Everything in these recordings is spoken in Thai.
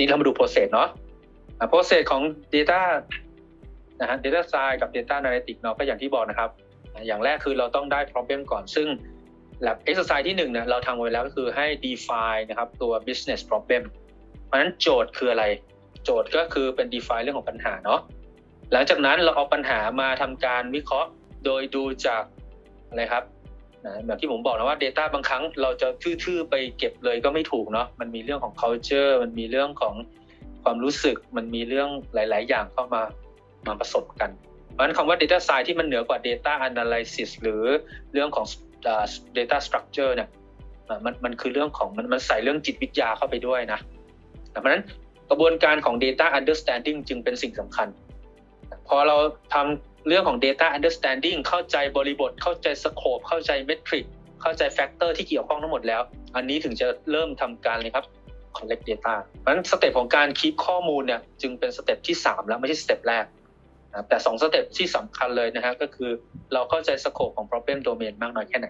นี้เรามาดู process เนาะอะ process ของ data นะฮะ data science กับ data analytics เนาะก็อย่างที่บอกนะครับ อย่างแรกคือเราต้องได้ problem ก่อนซึ่ง lab exercise ที่หนึ่งเนี่ยเราทำไว้แล้วก็คือให้ define นะครับตัว business problem เพราะฉะนั้นโจทย์คืออะไร โจทย์ก็คือเป็น define เรื่องของปัญหาเนาะหลังจากนั้นเราเอาปัญหามาทำการวิเคราะห์ โดยดูจากอะไรครับ นะแบบที่ผมบอกนะว่า Data บางครั้งเราจะทื่อๆไปเก็บเลยก็ไม่ถูกเนาะมันมีเรื่องของ culture มันมีเรื่องของความรู้สึกมันมีเรื่องหลาย ๆ อย่างเข้ามามาผสมกัน เพราะฉะนั้นคำว่า data science ที่มันเหนือกว่า data analysis หรือเรื่องของ data structure เนี่ยมันมันคือเรื่องของมันมันใส่เรื่องจิตวิทยาเข้าไปด้วยนะเพราะฉะนั้นกระบวนการของ data understanding จึงเป็นสิ่งสำคัญ พอเราทำ เรื่องของ data understanding เข้าใจบริบท เข้าใจ scope เข้าใจ metric เข้าใจ factor ที่เกี่ยวข้องทั้งหมดแล้ว อันนี้ถึงจะเริ่มทำการเลยครับ collect data เพราะฉะนั้นสเต็ปของการคีปข้อมูลเนี่ยจึงเป็นสเต็ปที่ 3 แล้วไม่ใช่สเต็ปแรกนะแต่ 2 สเต็ปที่สำคัญเลยนะฮะก็คือเราเข้าใจ scope ของ problem domain มากน้อยแค่ไหน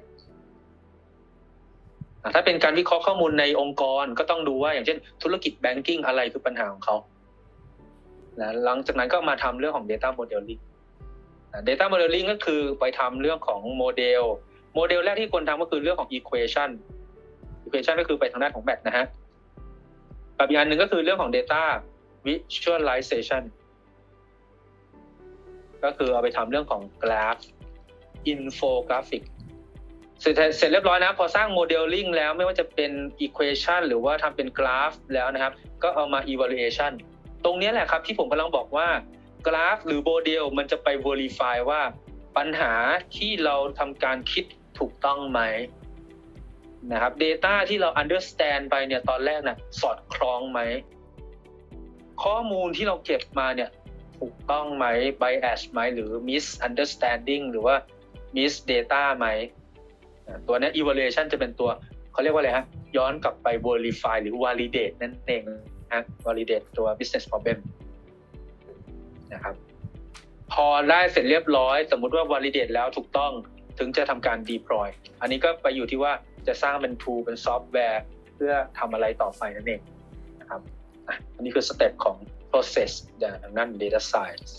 ถ้าเป็นการวิเคราะห์ข้อมูลในองค์กรก็ต้องดูว่าอย่างเช่น ธุรกิจ banking อะไรคือปัญหาของเขาหลังจากนั้นก็มาทำเรื่องของ data modeling data modeling ก็คือไปทำเรื่องของโมเดล โมเดลแรกที่ควรทำก็คือเรื่องของ equation equation ก็คือไปทางด้านของแบทนะฮะกับอีกอันหนึ่งก็คือเรื่องของ data visualization ก็คือเอาไปทำเรื่องของ graph infographic เสร็จเสร็จเรียบร้อยนะพอสร้าง modeling แล้วไม่ว่าจะเป็น equation หรือว่าทำเป็น graph แล้วนะครับ ก็เอามา evaluation ตรงนี้แหละครับที่ผมกำลังบอกว่า graph หรือ model มันจะไป verify ว่าปัญหาที่เราทำการคิดถูกต้องไหมนะครับ Data ที่เรา understand ไปเนี่ยตอนแรกนะสอดคล้องไหม ข้อมูลที่เราเก็บมาเนี่ยถูกต้องไหม bias ไหมหรือ misunderstanding หรือว่า miss data ไหม ตัวนี้ evaluation จะเป็นตัวเขาเรียกว่าอะไรฮะ ย้อนกลับไป verify หรือ validate นั่นเองนะ validate ตัว business problem นะครับ พอได้เสร็จเรียบร้อย สมมุติว่า validate แล้วถูกต้องถึงจะทำการ deploy อันนี้ก็ไปอยู่ที่ว่าจะสร้างเป็น tool เป็นซอฟต์แวร์เพื่อทำอะไรต่อไปนั่นเองนะครับอันนี้คือสเต็ปของ process อย่างนั้น data science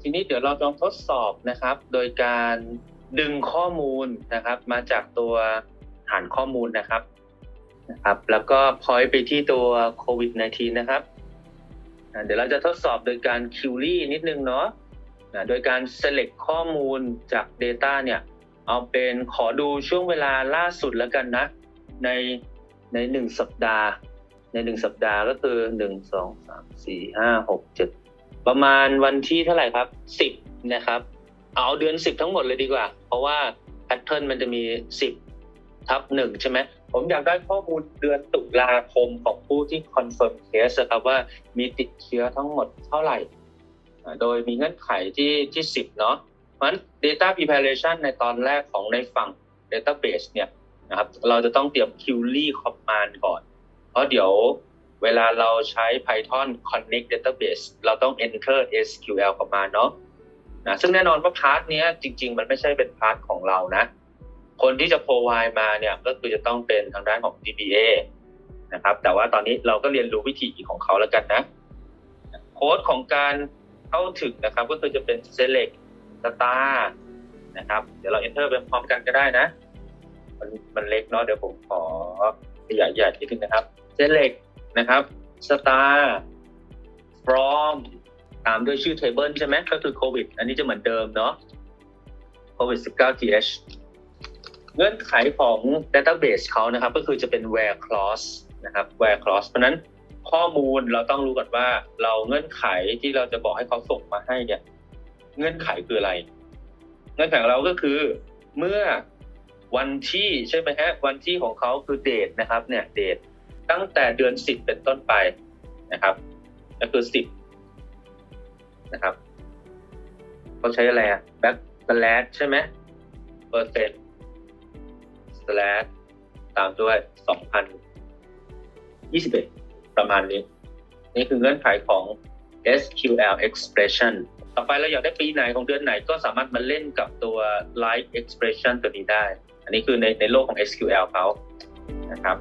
ทีนี้เดี๋ยวเราลองทดสอบนะครับ โดยการดึงข้อมูลนะครับ มาจากตัวฐานข้อมูลนะครับนะครับ แล้วก็ point ไปที่ตัว covid 19 นะครับ เดี๋ยวเราจะทดสอบโดยการ query นิดนึงเนาะอะโดยการ select ข้อมูลจาก data เนี่ย เอาเป็นขอดูช่วงเวลาล่าสุดแล้วกันนะ ในในหนึ่งสัปดาห์ ในหนึ่งสัปดาห์ก็คือหนึ่งสองสามสี่ห้าหกเจ็ดประมาณวันที่เท่าไหร่ครับสิบนะครับ เอาเดือนสิบทั้งหมดเลยดีกว่า เพราะว่าแพทเทิร์นมันจะมีสิบ ทับหนึ่งใช่ไหมผมอยากได้ข้อมูลเดือนตุลาคมของผู้ที่คอนเฟิร์มเคสครับว่ามีติดเชื้อทั้งหมดเท่าไหร่ โดยมีเงื่อนไขที่ที่สิบเนาะเพราะฉะนั้น data preparation ในตอนแรกของในฝั่ง database เนี่ยนะครับเราจะต้องเตรียม query command ก่อน เพราะเดี๋ยวเวลาเราใช้ Python connect database เราต้อง enter SQL command เนาะนะซึ่งแน่นอนว่าพาร์ทนี้จริง ๆ มันไม่ใช่เป็นพาร์ทของเรานะ คนที่จะ provide มาเนี่ยก็คือจะต้องเป็นทางด้านของ DBA นะครับ แต่ว่าตอนนี้เราก็เรียนรู้วิธีของเขาแล้วกันนะ โค้ดของการเข้าถึงนะครับ ก็คือจะเป็น select สตาร์นะครับ เดี๋ยวเรา enter ไปพร้อมกันก็ได้นะ มันมันเล็กเนาะเดี๋ยวผมขอขยายใหญ่นิดนึงนะครับ select นะครับ star from ตามด้วยชื่อ table ใช่ไหมก็คือ covid อันนี้จะเหมือนเดิมเนาะ covid 19 th เงื่อนไขของ database เขานะครับ ก็คือจะเป็น where clause นะครับ where clause เพราะนั้นข้อมูลเราต้องรู้ก่อนว่า เราเงื่อนไขที่เราจะบอกให้เขาส่งมาให้เนี่ย เงื่อนไขคืออะไร เงื่อนไขของเราก็คือเมื่อวันที่ใช่ไหมฮะวันที่ของเขาคือเดทนะครับ เนี่ยเดทตั้งแต่เดือนสิบเป็นต้นไปนะครับก็คือสิบนะครับเขาใช้อะไรอะแบ็กสแลชใช่ไหมเปอร์เซ็นต์ slash ตามด้วยสองพันยี่สิบเอ็ดประมาณนี้ นี่คือเงื่อนไขของ SQL expression ต่อไปเราอยากได้ปีไหนของเดือนไหนก็สามารถมาเล่นกับตัว like expression ตัวนี้ได้ อันนี้คือในในโลกของ SQL เขานะครับ